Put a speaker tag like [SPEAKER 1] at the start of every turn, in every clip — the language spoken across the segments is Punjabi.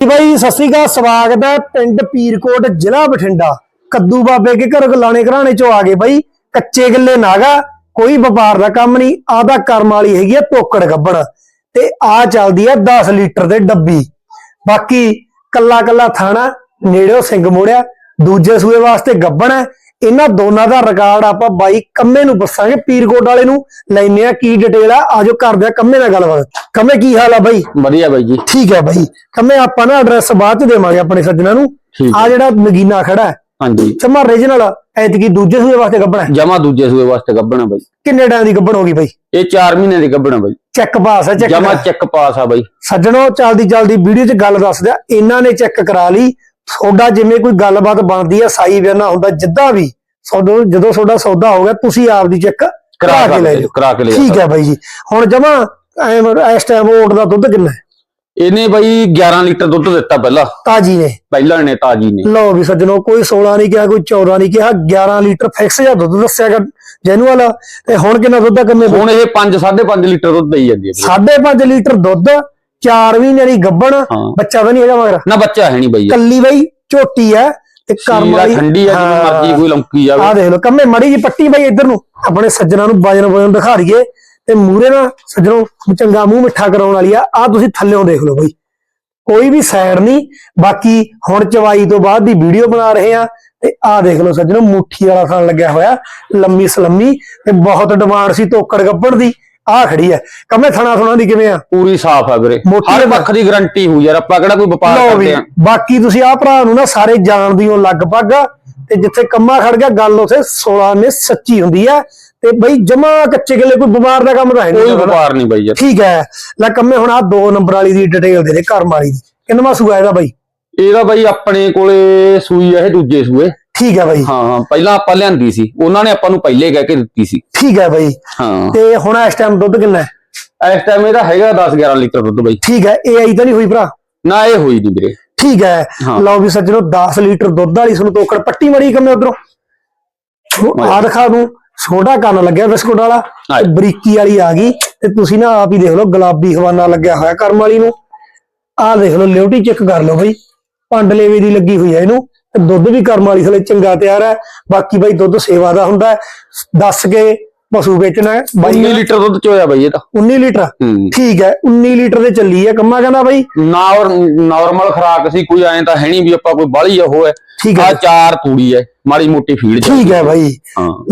[SPEAKER 1] ਜੀ ਬਾਈ, ਸਤਿ ਸ੍ਰੀ ਅਕਾਲ, ਸਵਾਗਤ ਹੈ ਪਿੰਡ ਪੀਰਕੋਟ, ਜ਼ਿਲ੍ਹਾ ਬਠਿੰਡਾ। ਕੱਦੂ ਬਾਬੇ ਕੇ ਘਰ ਗਲਾਣੇ ਘਰਾਣੇ ਚੋਂ ਆ ਗਏ ਬਾਈ। ਕੱਚੇ ਗੱਲੇ ਨਾਗਾ, ਕੋਈ ਵਪਾਰ ਦਾ ਕੰਮ ਨਹੀਂ ਆਦਾ ਕਰਮ ਵਾਲੀ ਹੈਗੀ ਆ ਤੋਕੜ ਗੱਬਣ ਤੇ ਆ ਚੱਲਦੀ ਆ 10 ਲੀਟਰ ਦੇ ਡੱਬੀ। ਬਾਕੀ ਕੱਲਾ ਕੱਲਾ ਥਾਣਾ, ਨੇੜਿਓ ਸਿੰਘ ਮੋੜਿਆ, ਦੂਜੇ ਸੂਏ ਵਾਸਤੇ ਗੱਬਣ ਹੈ। ਇਹਨਾਂ ਦੋਨਾਂ ਦਾ ਰਿਕਾਰਡ ਆਪਾਂ ਬਾਈ ਕੰਮੇ ਨੂੰ ਦੱਸਾਂਗੇ ਪੀਰਕੋਟ ਵਾਲੇ ਨੂੰ ਲੈਨੇ ਆ ਕੀ ਡਿਟੇਲ ਆ ਆਜੋ ਕਰਦੇ ਆ ਕੰਮੇ ਨਾਲ ਗੱਲਬਾਤ। ਕੰਮੇ ਕੀ ਹਾਲ ਆ ਬਾਈ?
[SPEAKER 2] ਵਧੀਆ ਬਾਈ ਜੀ।
[SPEAKER 1] ਠੀਕ ਹੈ ਬਾਈ। ਕੰਮੇ ਆਪਾਂ ਨਾ ਐਡਰੈਸ ਬਾਅਦ ਚ ਦੇਵਾਂਗੇ ਆਪਣੇ ਸੱਜਣਾ ਨੂੰ। ਆ ਜਿਹੜਾ ਨਗੀਨਾ ਖੜਾ ਹੈ।
[SPEAKER 2] ਹਾਂਜੀ।
[SPEAKER 1] ਚਮਾ ਰੀਜਨਲ ਐਤਕੀ ਦੂਜੇ ਸੂਏ ਵਾਸਤੇ ਗੱਬਣਾ
[SPEAKER 2] ਜਮਾ ਦੂਜੇ ਸੂਏ ਵਾਸਤੇ ਗੱਬਣਾ ਬਾਈ।
[SPEAKER 1] ਕਿੰਨੇ ਟਾਈਮ ਦੀ ਗੱਬਣ ਹੋ ਗਈ ਬਾਈ?
[SPEAKER 2] ਇਹ 4 ਮਹੀਨੇ ਦੀ ਗੱਬਣਾ ਬਾਈ।
[SPEAKER 1] ਚੈੱਕ ਪਾਸ ਹੈ ਚੈੱਕ
[SPEAKER 2] ਜਮਾ ਚੈੱਕ ਪਾਸ ਆ ਬਾਈ।
[SPEAKER 1] ਸੱਜਣੋ ਚੱਲਦੀ ਚੱਲਦੀ ਵੀਡੀਓ 'ਚ ਗੱਲ ਦੱਸ ਦਿਆ ਇਹਨਾਂ ਨੇ ਚੈੱਕ ਕਰਾ ਲਈ। ਤੁਹਾਡਾ ਜਿਵੇਂ ਕੋਈ ਗੱਲਬਾਤ ਬਣਦੀ ਹੈ ਸਾਈ ਬਿਆਨਾ ਹੁੰਦਾ ਜਿੱਦਾਂ ਵੀ ਜਦੋਂ ਤੁਹਾਡਾ ਸੌਦਾ ਹੋ ਗਿਆ ਤੁਸੀਂ ਆਪ ਦੀ ਚੈੱਕ ਕਰਾ ਕੇ ਲੈ ਜਾਓ।
[SPEAKER 2] ਕਰਾ ਕੇ ਲੈ
[SPEAKER 1] ਠੀਕ ਹੈ ਬਾਈ ਜੀ। ਹੁਣ ਜਮਾ ਇਸ ਟਾਈਮ ਓਟ ਦਾ ਦੁੱਧ ਕਿੰਨਾ ਹੈ?
[SPEAKER 2] ਇਹਨੇ ਬਾਈ 11 ਲੀਟਰ ਦੁੱਧ ਦਿੱਤਾ ਪਹਿਲਾਂ।
[SPEAKER 1] ਤਾਜੀ ਨੇ।
[SPEAKER 2] ਪਹਿਲਾਂ ਨੇ ਤਾਜੀ ਨੇ।
[SPEAKER 1] ਲਓ ਵੀ ਸੱਜਣੋ ਕੋਈ 16 ਨਹੀਂ ਕਿਹਾ ਕੋਈ 14 ਨਹੀਂ ਕਿਹਾ 11 ਲੀਟਰ ਫਿਕਸ ਜਾਂ ਦੁੱਧ ਦੱਸਿਆਗਾ ਜੈਨੂਅਲ ਤੇ ਹੁਣ ਕਿੰਨਾ ਦੁੱਧ ਆ ਕੰਮੇ
[SPEAKER 2] ਹੁਣ ਇਹ 5 5.5 ਲੀਟਰ ਦੁੱਧ ਦੇਈ ਜਾਂਦੀ ਹੈ। ਬਾਈ।
[SPEAKER 1] 5.5 ਲੀਟਰ ਦੁੱਧ 4 ਮਹੀਨੇ ਦੀ ਗੱਬਣ
[SPEAKER 2] ਹਾਂ।
[SPEAKER 1] ਬੱਚਾ ਤਾਂ ਨਹੀਂ ਹੈਗਾ ਮਗਰ।
[SPEAKER 2] ਨਾ ਬੱਚਾ ਹੈ ਨਹੀਂ ਬਾਈ।
[SPEAKER 1] ਕੱਲੀ ਬਈ ਝੋਟੀ ਹੈ ਤੇ ਕਰਮ ਵਾਲੀ।
[SPEAKER 2] ਠੰਡੀ ਆ ਜਿਵੇਂ
[SPEAKER 1] ਹਾਂ।
[SPEAKER 2] ਮਰਜ਼ੀ ਕੋਈ ਲੰਕੀ ਜਾਵੇ।
[SPEAKER 1] ਆਹ ਦੇਖ ਲਓ ਕੰਮੇ ਮੜੀ ਜੀ ਪੱਟੀ ਬਾਈ ਇੱਧਰ ਨੂੰ। ਆਪਣੇ ਸੱਜਣਾ ਨੂੰ ਵਜਨ ਵਜਨ ਦਿਖਾ ਰਹੀਏ ਤੇ ਮੂਰੇ ਨਾ ਸੱਜਣੋ ਚੰਗਾ ਮੂੰਹ ਮਿੱਠਾ ਕਰਾਉਣ ਵਾਲੀ ਆ। ਆ ਤੁਸੀਂ ਥੱਲੇੋਂ ਦੇਖ ਲਓ ਬਾਈ। ਕੋਈ ਵੀ ਸਾਈਡ ਨਹੀਂ। ਬਾਕੀ ਹੁਣ ਚਵਾਈ ਤੋਂ ਬਾਅਦ ਦੀ ਵੀਡੀਓ ਬਣਾ ਰਹੇ ਆ। ਤੇ ਆਹ ਦੇਖ ਲਓ ਸੱਜਣੋ ਮੁੱਠੀ ਵਾਲਾ ਖਾਣ ਲੱਗਿਆ ਹੋਇਆ। ਲੰਮੀ ਸਲੰਮੀ ਤੇ ਬਹੁਤ ਡਿਮਾਂਡ ਸੀ ਤੋਕੜ ਗੱਬੜ ਦੀ। ਆਹ ਖੜੀ ਹੈ ਕੰਮੇ ਥਣਾ ਥਣਾ ਦੀ ਕਿਵੇਂ ਆ?
[SPEAKER 2] ਪੂਰੀ ਸਾਫ਼ ਆ ਵੀਰੇ।
[SPEAKER 1] ਮੋਟੀ
[SPEAKER 2] ਹਰ
[SPEAKER 1] ਆ।
[SPEAKER 2] ਪੱਖ ਦੀ ਗਾਰੰਟੀ ਹੋਈ ਯਾਰ ਆਪਾਂ ਕਿਹੜਾ ਕੋਈ ਵਪਾਰ
[SPEAKER 1] ਲਓ ਵੀ
[SPEAKER 2] ਕਰਦੇ ਆ।
[SPEAKER 1] ਬਾਕੀ ਤੁਸੀਂ ਆਹ ਭਰਾ ਨੂੰ ਨਾ ਸਾਰੇ ਜਾਣਦੀ ਹੋ ਲਗਭਗ ਤੇ ਜਿੱਥੇ ਕੰਮਾ ਖੜ ਗਿਆ ਗੱਲ ਉਥੇ 16 ਨੇ ਸੱਚੀ ਹੁੰਦੀ ਹੈ ਤੇ ਬਈ ਜਮਾ ਕੱਚੇ ਗੱਲੇ ਕੋਈ ਬਿਮਾਰ ਦਾ ਕੰਮ ਤਾਂ ਹੈ
[SPEAKER 2] ਕੋਈ
[SPEAKER 1] ਨਹੀਂ
[SPEAKER 2] ਵਪਾਰ ਨਹੀਂ ਬਾਈ ਯਾਰ।
[SPEAKER 1] ਠੀਕ ਹੈ ਲੈ ਕੰਮੇ ਹੁਣ ਆ ਦੋ ਨੰਬਰ ਵਾਲੀ ਦੀ ਡਿਟੇਲ ਦੇ ਦੇ ਕਰਮ ਵਾਲੀ ਦੀ। ਕਿੰਨਵਾ ਸੂਆ ਇਹਦਾ ਬਾਈ?
[SPEAKER 2] ਇਹਦਾ ਬਾਈ ਆਪਣੇ ਕੋਲੇ ਸੂਈ ਆ ਇਹ ਦੂਜੇ ਸੂਏ।
[SPEAKER 1] ਠੀਕ ਹੈ ਬਾਈ।
[SPEAKER 2] ਹਾਂ ਹਾਂ ਪਹਿਲਾਂ ਆਪਾਂ ਲਿਆਂਦੀ ਸੀ। ਉਹਨਾਂ ਨੇ ਆਪਾਂ ਨੂੰ ਪਹਿਲੇ ਕਹਿ ਕੇ ਦਿੱਤੀ ਸੀ।
[SPEAKER 1] ਠੀਕ ਹੈ ਬਾਈ।
[SPEAKER 2] ਹਾਂ।
[SPEAKER 1] ਤੇ ਹੁਣ ਇਸ ਟਾਈਮ ਦੁੱਧ ਕਿੰਨਾ ਹੈ?
[SPEAKER 2] ਇਸ ਟਾਈਮ ਇਹਦਾ ਹੈਗਾ 10 11 ਲੀਟਰ ਦੁੱਧ ਬਾਈ।
[SPEAKER 1] ਠੀਕ ਹੈ ਇਹ ਆਈ ਤਾਂ ਨਹੀਂ ਹੋਈ ਭਰਾ?
[SPEAKER 2] ਨਾ ਇਹ ਹੋਈ ਨਹੀਂ ਵੀਰੇ।
[SPEAKER 1] ਠੀਕ ਹੈ। ਲਓ ਵੀ ਸੱਜਣੋ 10 ਲੀਟਰ ਦੁੱਧ ਵਾਲੀ ਤੁਹਾਨੂੰ ਤੋਕੜ ਪੱਟੀ ਮੜੀ ਕੰਮੇ ਉਧਰੋਂ। ਆ ਦਿਖਾ ਦੂੰ। ਛੋਟਾ ਕੰਨ ਲੱਗਿਆ ਬਿਸਕੁਟ ਵਾਲਾ। ਬਰੀਕੀ ਵਾਲੀ ਆ ਗਈ। ਤੇ ਤੁਸੀਂ ਨਾ ਆਪ ਹੀ ਦੇਖ ਲਓ ਗੁਲਾਬੀ ਹਵਾਨਾ ਲੱਗਿਆ ਹੋਇਆ ਕਰਮ ਵਾਲੀ ਨੂੰ। ਆਹ ਦੇਖ ਲਓ ਲਿਉਟੀ ਚੈੱਕ ਕਰ ਲਓ ਬਈ। ਪੰਡ ਲੇਵੇ ਦੀ ਲੱਗੀ ਹੋਈ ਹੈ ਇਹਨੂੰ। ਦੁੱਧ ਵੀ ਕਰਮ ਵਾਲੀ ਥਲੇ ਚੰਗਾ ਤਿਆਰ ਹੈ। ਬਾਕੀ ਬਈ ਦੁੱਧ ਸੇਵਾ ਦਾ ਹੁੰਦਾ। ਦੱਸ ਕੇ ਪਸ਼ੂ ਵੇਚਣਾ ਹੈ।
[SPEAKER 2] 19
[SPEAKER 1] ਬਾਈ
[SPEAKER 2] ਲੀਟਰ ਦੁੱਧ ਚੋਇਆ ਬਾਈ ਇਹ ਤਾਂ।
[SPEAKER 1] 19 ਲੀਟਰ? ਠੀਕ ਹੈ। 19 ਲੀਟਰ ਦੇ ਚੱਲੀ ਹੈ ਕੰਮਾ ਕਹਿੰਦਾ ਬਈ।
[SPEAKER 2] ਨਾਰਮਲ ਖਰਾਕ ਸੀ। ਕੋਈ ਐਂ ਤਾਂ ਹੈ ਨਹੀਂ ਵੀ ਆਪਾਂ ਕੋਈ ਬਾਲੀ ਉਹ ਹੈ। ਆ ਚਾਰ ਤੂੜੀ ਹੈ। ਮਾੜੀ ਮੋਟੀ ਫੀਡ
[SPEAKER 1] ਠੀਕ ਹੈ ਬਾਈ।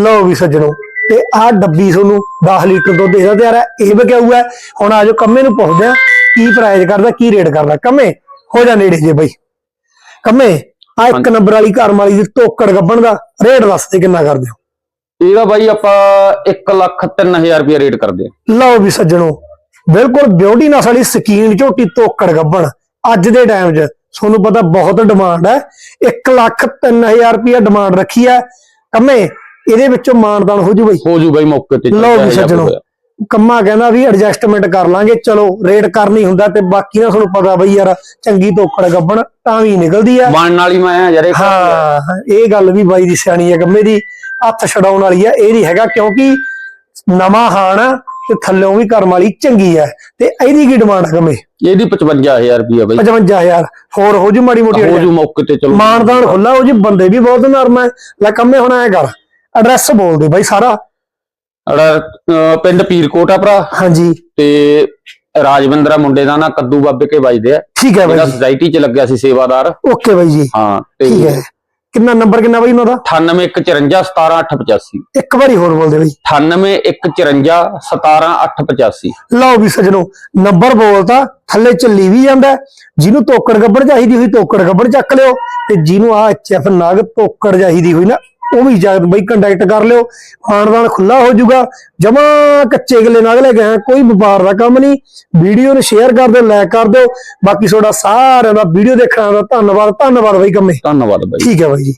[SPEAKER 1] ਲਓ ਵੀ ਸੱਜਣੋ ਤੇ ਆਹ ਡੱਬੀ ਤੁਹਾਨੂੰ 10 ਲੀਟਰ ਦੁੱਧ ਇਹਦਾ ਤਿਆਰ ਹੈ। ਇਹ ਬਕਿਆ ਹੈ। ਹੁਣ ਆਜੋ ਕੰਮੇ ਨੂੰ ਪੁੱਛਦੇ ਆ ਕੀ ਪ੍ਰਾਈਸ ਕਰਦਾ ਕੀ ਰੇਟ ਕਰਦਾ। ਕੰਮੇ ਹੋ ਜਾ ਨੇੜੇ ਜੇ ਬਾਈ। ਕੰਮੇ ਆ ਇੱਕ ਨੰਬਰ ਵਾਲੀ ਘਰ ਵਾਲੀ ਦੀ ਤੋਕੜ ਗੱਬਣ ਦਾ ਰੇਟ ਦੱਸ ਦੇ ਕਿੰਨਾ ਕਰਦੇ ਹੋ?
[SPEAKER 2] ਇਹਦਾ ਬਾਈ ਆਪਾਂ 1 ਲੱਖ 3000 ਰੁਪਏ ਰੇਟ ਕਰਦੇ ਆ
[SPEAKER 1] ਲਓ ਵੀ ਸੱਜਣੋ ਬਿਲਕੁਲ ਬਿਊਟੀ ਨਸਲ ਵਾਲੀ ਸਕੀਨ ਝੋਟੀ ਤੋਕੜ ਗੱਬਣ ਅੱਜ ਦੇ ਟਾਈਮ 'ਚ। ਤੁਹਾਨੂੰ ਪਤਾ ਬਹੁਤ ਡਿਮਾਂਡ ਹੈ। 1 ਲੱਖ 3000 ਰੁਪਏ ਡਿਮਾਂਡ ਰੱਖੀ ਹੈ। ਕੰਮੇ ਇਹਦੇ ਵਿੱਚੋਂ ਮਾਨਦਾਨ ਹੋ ਜੂ ਬਈ।
[SPEAKER 2] ਹੋ ਜੂ ਬਾਈ ਮੌਕੇ ਤੇ।
[SPEAKER 1] ਲਓ ਵੀ ਸੱਜਣੋ। ਕੰਮਾ ਕਹਿੰਦਾ ਵੀ ਐਡਜਸਟਮੈਂਟ ਕਰ ਲਾਂਗੇ ਚਲੋ ਰੇਟ ਕਰਨੀ ਹੁੰਦਾ ਤੇ ਬਾਕੀ ਨਾ ਤੁਹਾਨੂੰ ਪਤਾ ਬਈ ਯਾਰ ਚੰਗੀ ਤੋਕੜ ਗੱਬਣ ਤਾਂ ਵੀ ਨਿਕਲਦੀ ਆ।
[SPEAKER 2] ਬਣਨ ਵਾਲੀ ਮੈਂ ਆ ਯਾਰ ਇਹ
[SPEAKER 1] ਹਾਂ ਇਹ ਗੱਲ ਵੀ ਬਾਈ ਦੀ ਸਿਆਣੀ ਹੈ ਕੰਮੇ ਦੀ ਹੱਥ ਛਡਾਉਣ ਵਾਲੀ ਆ ਇਹ ਨਹੀਂ ਹੈਗਾ ਕਿਉਂਕਿ ਨਵਾਂ ਹਾਣ ਆ ਤੇ ਥੱਲਿਓਂ ਵੀ ਕਰਮ ਵਾਲੀ ਚੰਗੀ ਹੈ ਤੇ ਇਹਦੀ ਕੀ ਡਿਮਾਂਡ ਹੈ ਕੰਮੇ
[SPEAKER 2] ਇਹਦੀ 55000 ਰੁਪਏ ਬਾਈ।
[SPEAKER 1] 55000 ਹੋਰ ਹੋ ਜੂ ਮਾੜੀ ਮੋਟੀ
[SPEAKER 2] ਹੋ ਜੂ ਮੌਕੇ ਤੇ ਚਲੋ।
[SPEAKER 1] ਮਾਨਦਾਨ ਖੁੱਲਾ ਹੋ ਜੀ ਬੰਦੇ ਵੀ ਬਹੁਤ ਨਰਮ ਹੈ ਲੈ ਕੰਮੇ ਹੁਣ ਐ ਕਰ ਐਡਰੈਸ ਬੋਲ ਦੇ ਬਾਈ ਸਾਰਾ।
[SPEAKER 2] ਅੜਾ ਪਿੰਡ ਪੀਰਕੋਟ ਆ ਭਰਾ?
[SPEAKER 1] ਹਾਂਜੀ।
[SPEAKER 2] ਤੇ ਰਾਜਵਿੰਦਰਾ ਮੁੰਡੇ ਦਾ ਨਾਂ ਕੱਦੂ ਬਾਬੇ ਕੇ ਵੱਜਦੇ ਆ।
[SPEAKER 1] ਠੀਕ ਹੈ
[SPEAKER 2] ਜਿਹੜਾ
[SPEAKER 1] ਬਾਈ
[SPEAKER 2] ਸੁਸਾਇਟੀ 'ਚ ਲੱਗਿਆ ਸੀ ਸੇਵਾਦਾਰ।
[SPEAKER 1] ਓਕੇ ਬਾਈ ਜੀ।
[SPEAKER 2] ਹਾਂ
[SPEAKER 1] ਠੀਕ ਹੈ। ਕਿੰਨਾ ਨੰਬਰ ਕਿੰਨਾ ਬਾਈ ਉਹਨਾਂ ਦਾ
[SPEAKER 2] 9854 17885
[SPEAKER 1] ਇੱਕ ਵਾਰੀ ਹੋਰ ਬੋਲਦੇ ਬਾਈ।
[SPEAKER 2] 9854 17885
[SPEAKER 1] ਲਓ ਵੀ ਸਜਣੋ ਨੰਬਰ ਬੋਲਤਾ ਥੱਲੇ ਚੱਲੀ ਵੀ ਜਾਂਦਾ ਹੈ। ਜਿਹਨੂੰ ਤੋਕੜ ਗੱਬੜ ਚਾਹੀਦੀ ਹੋਈ ਤੋਕੜ ਗੱਬੜ ਚੱਕ ਲਿਓ। ਤੇ ਜਿਹਨੂੰ ਆ ਐਚਐਫ ਨਾਗ ਤੋਕੜ ਚਾਹੀਦੀ ਹੋਈ ਨਾ ਉਹ ਵੀ ਜਾ ਬਈ ਕੰਟੈਕਟ ਕਰ ਲਿਓ। ਮਾਨਦਾਨ ਖੁੱਲਾ ਹੋ ਜਾਊਗਾ। ਜਮਾ ਕੱਚੇ ਗਲੇ ਨਾਗ ਲੈ ਆਇਆ ਕੋਈ ਵਪਾਰ ਦਾ ਕੰਮ ਨਹੀਂ। ਵੀਡੀਓ ਨੂੰ ਸ਼ੇਅਰ ਕਰ ਦਿਓ ਲਾਈਕ ਕਰ ਦਿਓ। ਬਾਕੀ ਤੁਹਾਡਾ ਸਾਰਿਆਂ ਦਾ ਵੀਡੀਓ ਦੇਖਣ ਦਾ ਧੰਨਵਾਦ ਧੰਨਵਾਦ ਬਾਈ ਕੰਮੇ।
[SPEAKER 2] ਧੰਨਵਾਦ ਬਾਈ।
[SPEAKER 1] ਠੀਕ ਹੈ ਬਾਈ ਜੀ।